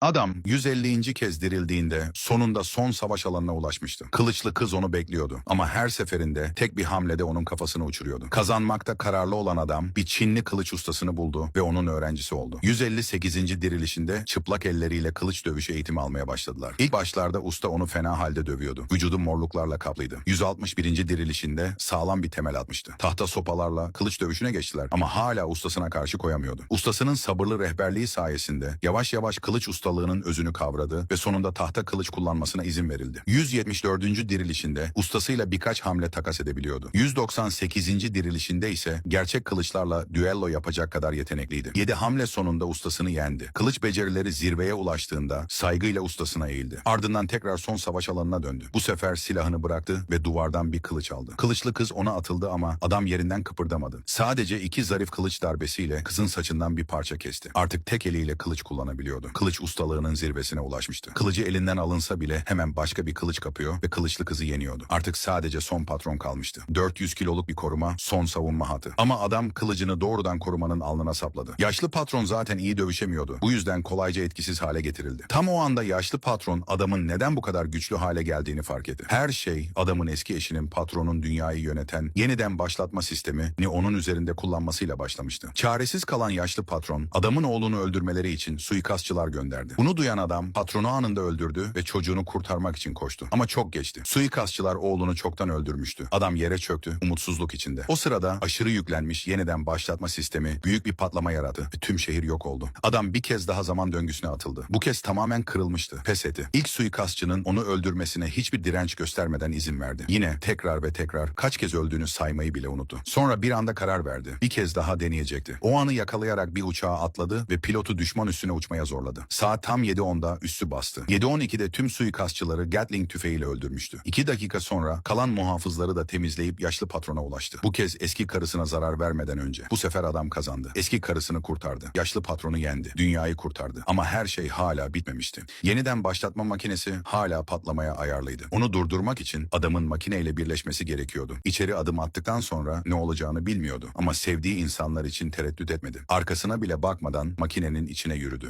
Adam 150. kez dirildiğinde sonunda son savaş alanına ulaşmıştı. Kılıçlı kız onu bekliyordu ama her seferinde tek bir hamlede onun kafasını uçuruyordu. Kazanmakta kararlı olan adam bir Çinli kılıç ustasını buldu ve onun öğrencisi oldu. 158. dirilişinde çıplak elleriyle kılıç dövüşü eğitimi almaya başladılar. İlk başlarda usta onu fena halde dövüyordu. Vücudu morluklarla kaplıydı. 161. dirilişinde sağlam bir temel atmıştı. Tahta sopalarla kılıç dövüşüne geçtiler ama hala ustasına karşı koyamıyordu. Ustasının sabırlı rehberliği sayesinde yavaş yavaş kılıç ustalığının özünü kavradı ve sonunda tahta kılıç kullanmasına izin verildi. 174. dirilişinde ustasıyla birkaç hamle takas edebiliyordu. 198. dirilişinde ise gerçek kılıçlarla düello yapacak kadar yetenekliydi. 7 hamle sonunda ustasını yendi. Kılıç becerileri zirveye ulaştığında saygıyla ustasına eğildi. Ardından tekrar son savaş alanına döndü. Bu sefer silahını bıraktı ve duvardan bir kılıç aldı. Kılıçlı kız ona atıldı ama adam yerinden kıpırdamadı. Sadece iki zarif kılıç darbesiyle kızın saçından bir parça kesti. Artık tek eliyle kılıç kullanabiliyordu. Kılıç ustalığının zirvesine ulaşmıştı. Kılıcı elinden alınsa bile hemen başka bir kılıç kapıyor ve kılıçlı kızı yeniyordu. Artık sadece son patron kalmıştı. 400 kiloluk bir koruma, son savunma hatı. Ama adam kılıcını doğrudan korumanın alnına sapladı. Yaşlı patron zaten iyi dövüşemiyordu. Bu yüzden kolayca etkisiz hale getirildi. Tam o anda yaşlı patron adamın neden bu kadar güçlü hale geldiğini fark etti. Her şey adamın eski eşinin patronun dünyayı yöneten yeniden başlatma sistemi ni onun üzerinde kullanmasıyla başlamıştı. Çaresiz kalan yaşlı patron adamın oğlunu öldürmeleri için suikastçılar gönderdi. Bunu duyan adam patronu anında öldürdü ve çocuğunu kurtarmak için koştu. Ama çok geçti. Suikastçılar oğlunu çoktan öldürmüştü. Adam yere çöktü umutsuzluk içinde. O sırada aşırı yüklenmiş yeniden başlatma sistemi büyük bir patlama yarattı ve tüm şehir yok oldu. Adam bir kez daha zaman döngüsüne atıldı. Bu kez tamamen kırılmıştı. Pes etti. İlk suikastçının onu öldürmesine hiçbir direnç göstermeden izin verdi. Yine tekrar ve tekrar kaç kez öldüğünü saymayı bile unuttu. Sonra bir anda karar verdi. Bir kez daha deneyecekti. O anı yakalayarak bir uçağa atladı ve pilotu düşman üstüne uçmaya zorladı. Saat tam 7.10'da üssü bastı. 7.12'de tüm suikastçıları Gatling tüfeğiyle öldürmüştü. İki dakika sonra kalan muhafızları da temizleyip yaşlı patrona ulaştı. Bu kez eski karısına zarar vermeden önce. Bu sefer adam kazandı. Eski karısını kurtardı. Yaşlı patronu yendi. Dünyayı kurtardı. Ama her şey hala bitmemişti. Yeniden başlatma makinesi hala patlamaya ayarlıydı. Onu durdurmak için adamın makineyle birleşmesi gerekiyordu. İçeri adım attıktan sonra ne olacağını bilmiyordu. Ama sevdiği insanlar için tereddüt etmedi. Arkasına bile bakmadan makinenin içine yürüdü.